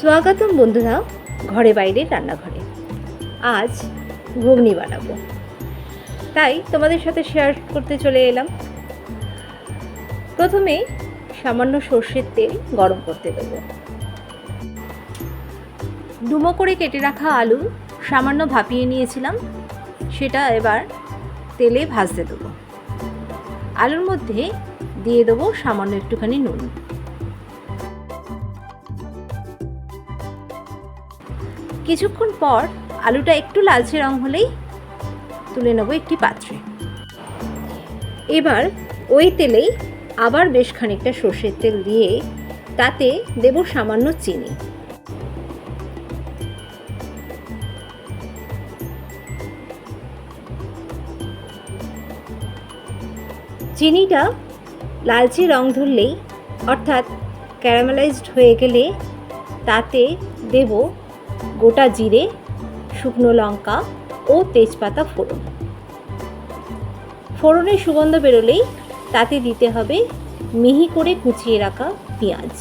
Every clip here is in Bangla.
স্বাগতম বন্ধুরা, ঘরে বাইরে, রান্নাঘরে। আজ ঘুগনি বানাবো। তাই তোমাদের সাথে শেয়ার করতে চলে এলাম। প্রথমে সামান্য সর্ষের তেল গরম করতে দেবো। ডুমো করে কেটে রাখা আলু সামান্য ভাপিয়ে নিয়েছিলাম। সেটা এবার তেলে ভাজতে দেবো। আলুর মধ্যে দিয়ে দেবো সামান্য একটুখানি নুন। কিছুক্ষণ পর আলুটা একটু লালচে রং হলেই তুলে নেব একটি পাত্রে। এবার ওই তেলেই আবার বেশ খানিকটা সর্ষের তেল দিয়ে তাতে দেব সামান্য চিনি। চিনিটা লালচে রং ধরলেই অর্থাৎ ক্যারামেলাইজড হয়ে গেলে তাতে দেব গোটা জিরে, শুকনো লঙ্কা ও তেজপাতা ফোড়ন। ফোড়নের সুগন্ধ বেরোলেই তাতে দিতে হবে মিহি করে কুচিয়ে রাখা পেঁয়াজ।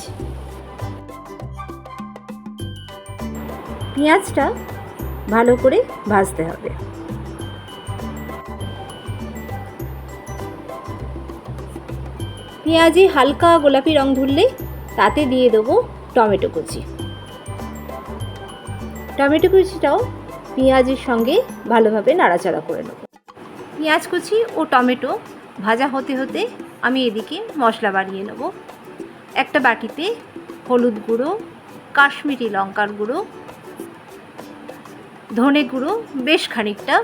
পেঁয়াজটা ভালো করে ভাজতে হবে। পেঁয়াজে হালকা গোলাপি রং ধরলে তাতে দিয়ে দেবো টমেটো কুচি। টমেটো কুচিটাও পেঁয়াজের সঙ্গে ভালোভাবে নাড়াচাড়া করে নেব। পেঁয়াজ কুচি ও টমেটো ভাজা হতে হতে আমি এদিকে মশলা বানিয়ে নেব। একটা বাটিতে হলুদ গুঁড়ো, কাশ্মীরি লঙ্কার গুঁড়ো, ধনে গুঁড়ো, বেশ খানিকটা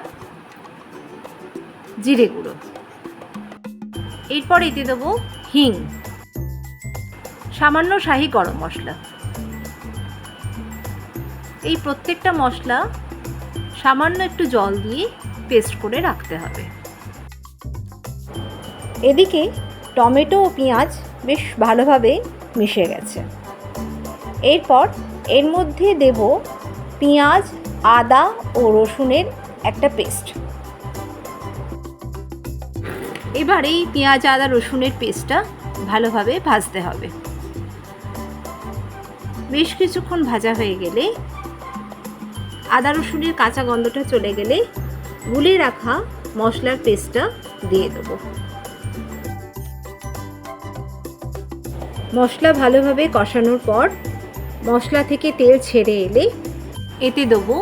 জিরে গুঁড়ো। এরপর এতে দেবো হিং। সামান্য শাহি গরম মশলা। এই প্রত্যেকটা মশলা সামান্য একটু জল দিয়ে পেস্ট করে রাখতে হবে। এদিকে টমেটো ও পেঁয়াজ বেশ ভালোভাবে মিশে গেছে। এরপর এর মধ্যে দেব পেঁয়াজ, আদা ও রসুনের একটা পেস্ট। এবার এই পেঁয়াজ, আদা, রসুনের পেস্টটা ভালোভাবে ভাজতে হবে। বেশ কিছুক্ষণ ভাজা হয়ে গেলে আদা রসুনের কাঁচা গন্ধটা চলে গেলে গুলে রাখা মশলার পেস্টটা দিয়ে দেবো। মশলা ভালোভাবে কষানোর পর মশলা থেকে তেল ছেড়ে এলে এতে দেবো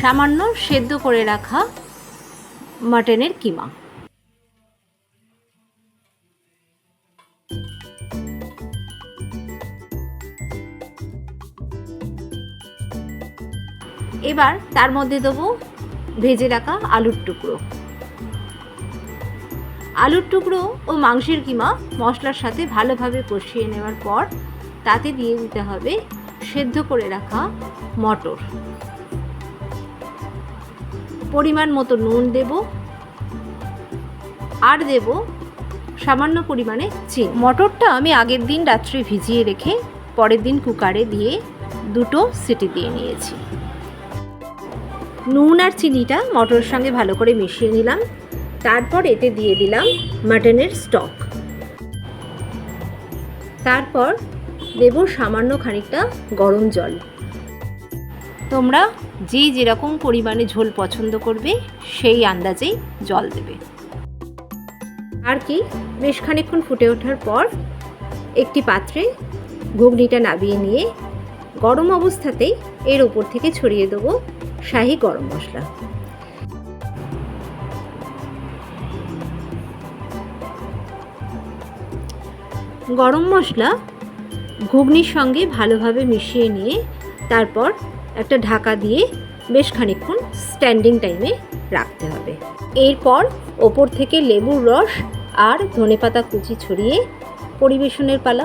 সামান্য সেদ্ধ করে রাখা মাটনের কিমা। এবার তার মধ্যে দেবো ভেজে রাখা আলুর টুকরো। আলুর টুকরো ও মাংসের কিমা মশলার সাথে ভালোভাবে কষিয়ে নেওয়ার পর তাতে দিয়ে দিতে হবে সেদ্ধ করে রাখা মটর। পরিমাণ মতো নুন দেব আর দেব সামান্য পরিমাণে চিনি। মটরটা আমি আগের দিন রাত্রে ভিজিয়ে রেখে পরের দিন কুকারে দিয়ে দুটো সিটি দিয়ে নিয়েছি। নুন আর চিনিটা মটরের সঙ্গে ভালো করে মিশিয়ে নিলাম। তারপর এতে দিয়ে দিলাম মাটনের স্টক। তারপর দেব সামান্য খানিকটা গরম জল। তোমরা যে যেরকম পরিমাণে ঝোল পছন্দ করবে, সেই আন্দাজেই জল দেবে। আর কি, বেশ খানিকক্ষণ ফুটে ওঠার পর একটি পাত্রে ঘুগনিটা নাবিয়ে নিয়ে গরম অবস্থাতেই এর ওপর থেকে ছড়িয়ে দেবো শাহি গরম মশলা। গরম মশলা ঘুগনির সঙ্গে ভালোভাবে মিশিয়ে নিয়ে তারপর একটা ঢাকা দিয়ে বেশ খানিকক্ষণ স্ট্যান্ডিং টাইমে রাখতে হবে। এরপর ওপর থেকে লেবুর রস আর ধনেপাতা কুচি ছড়িয়ে পরিবেশনের পালা